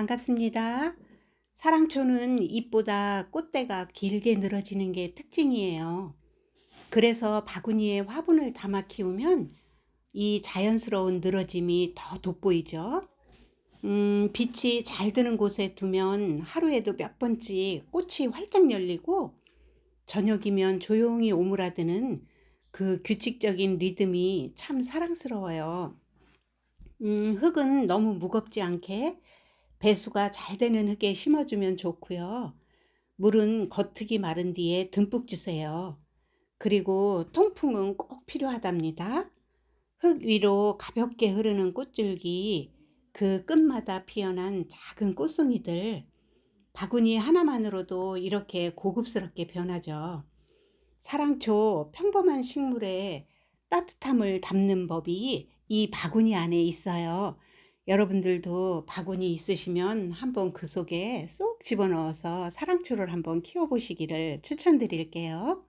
반갑습니다. 사랑초는 잎보다 꽃대가 길게 늘어지는 게 특징이에요. 그래서 바구니에 화분을 담아 키우면 이 자연스러운 늘어짐이 더 돋보이죠. 음, 빛이 잘 드는 곳에 두면 하루에도 몇 번씩 꽃이 활짝 열리고 저녁이면 조용히 오므라드는 그 규칙적인 리듬이 참 사랑스러워요. 음, 흙은 너무 무겁지 않게 배수가 잘 되는 흙에 심어주면 좋고요. 물은 겉흙이 마른 뒤에 듬뿍 주세요. 그리고 통풍은 꼭 필요하답니다. 흙 위로 가볍게 흐르는 꽃줄기, 그 끝마다 피어난 작은 꽃송이들, 바구니 하나만으로도 이렇게 고급스럽게 변하죠. 사랑초 평범한 식물에 따뜻함을 담는 법이 이 바구니 안에 있어요. 여러분들도 바구니 있으시면 한번 그 속에 쏙 집어넣어서 사랑초를 한번 키워보시기를 추천드릴게요.